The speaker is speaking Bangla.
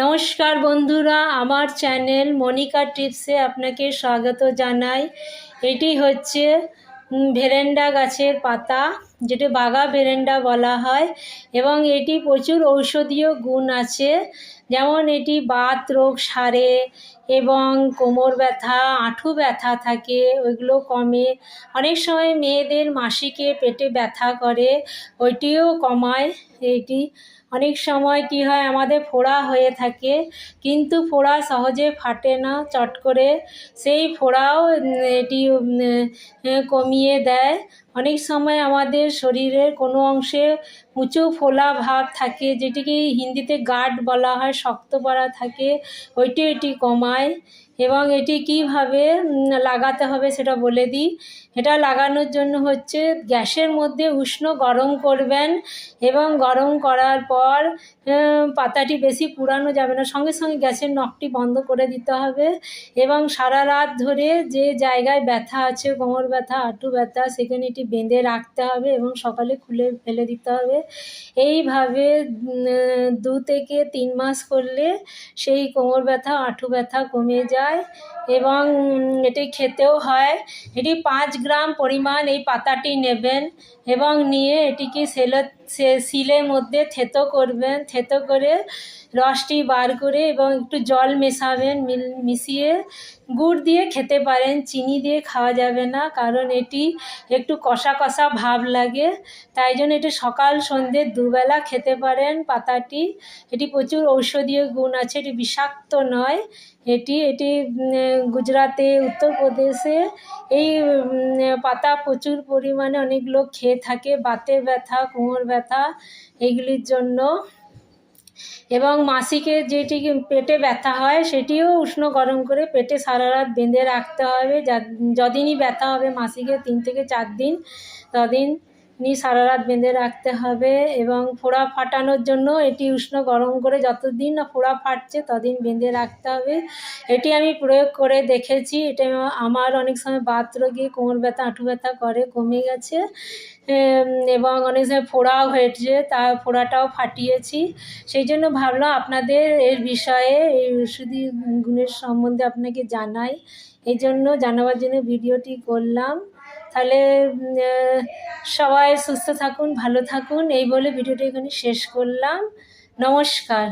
নমস্কার বন্ধুরা, আমার চ্যানেল মনিকা টিপসে আপনাকে স্বাগত জানাই। এটি হচ্ছে ভেরেন্ডা গাছের পাতা যেটা বাগা ভেরেন্ডা বলা হয়, এবং এটি প্রচুর ঔষধীয় গুণ আছে। যেমন এটি বাত, রোগ, সারে এবং কোমর ব্যথা, আঁঠু ব্যথা থাকে, ওইগুলো কমে। অনেক সময় মেয়েদের মাসিকে পেটে ব্যথা করে, ওইটিও কমায়। এটি অনেক সময় কি হয়, আমাদের ফোড়া হয়ে থাকে, কিন্তু ফোড়া সহজে ফাটে না চট করে। সেই ফোড়াও এটি কমিয়ে দেয়। অনেক সময় আমাদের শরীরের কোনো অংশে উঁচু ফোলা ভাব থাকে, যেটিকে হিন্দিতে গার্ড বলা হয়, শক্ত পড়া থাকে, ওইটি এটি কমায়। এবং এটি কীভাবে লাগাতে হবে সেটা বলে দিই। এটা লাগানোর জন্য হচ্ছে গ্যাসের মধ্যে উষ্ণ গরম করবেন এবং গরম করার পর পাতাটি বেশি পুরানো যাবে না। সঙ্গে সঙ্গে গ্যাসের নখটি বন্ধ করে দিতে হবে এবং সারা রাত ধরে যে জায়গায় ব্যথা আছে, কোমর ব্যথা, হাঁটু ব্যথা, সেখানে এটি বেঁধে রাখতে হবে এবং সকালে খুলে ফেলে দিতে হবে। এইভাবে দু থেকে তিন মাস করলে সেই কোমর ব্যথা, হাঁটু ব্যথা কমে যায়। এবং উম, এটি খেতেও হয়। এটি পাঁচ গ্রাম পরিমাণ এই পাতাটি নেবেন এবং নিয়ে এটিকে সেলো সে শিলের মধ্যে থেতো করবেন থেতো করে রসটি বার করে এবং একটু জল মেশাবেন মিশিয়ে গুড় দিয়ে খেতে পারেন চিনি দিয়ে খাওয়া যাবে না কারণ এটি একটু কষা কষা ভাব লাগে তাই জন্য এটি সকাল সন্ধে দুবেলা খেতে পারেন পাতাটি। এটি প্রচুর ঔষধীয় গুণ আছে এটি বিষাক্ত নয় এটি এটি উম, গুজরাটে উত্তরপ্রদেশে এই পাতা প্রচুর পরিমাণে অনেক লোক খেয়ে থাকে বাতের ব্যথা কোমর ব্যথা এইগুলির জন্য। এবং মাসিকে যেটি পেটে ব্যথা হয়, সেটিও উষ্ণ গরম করে পেটে সারা রাত বেঁধে রাখতে হবে। যা- যদিনই ব্যথা হবে মাসিকে তিন থেকে চার দিন, তদিন সারা রাত বেঁধে রাখতে হবে এবং ফোড়া ফাটানোর জন্য এটি উষ্ণ গরম করে যতদিন না ফোড়া ফাটছে ততদিন বেঁধে রাখতে হবে। এটি আমি প্রয়োগ করে দেখেছি। এটা আমার অনেক সময় বাত রোগে কোমর ব্যথা হাঁটু ব্যথা করে, কমে গেছে। এবং অনেক সময় ফোড়াও হয়েছে, তা ফোড়াটাও ফাটিয়েছি। সেই জন্য ভাবলাম আপনাদের এর বিষয়ে, এই ওষুধি গুণের সম্বন্ধে আপনাকে জানাই। এই জন্য জানাবার জন্য ভিডিওটি করলাম। তাহলে সবাই সুস্থ থাকুন ভালো থাকুন। এই বলে ভিডিওটা এখানে শেষ করলাম। নমস্কার।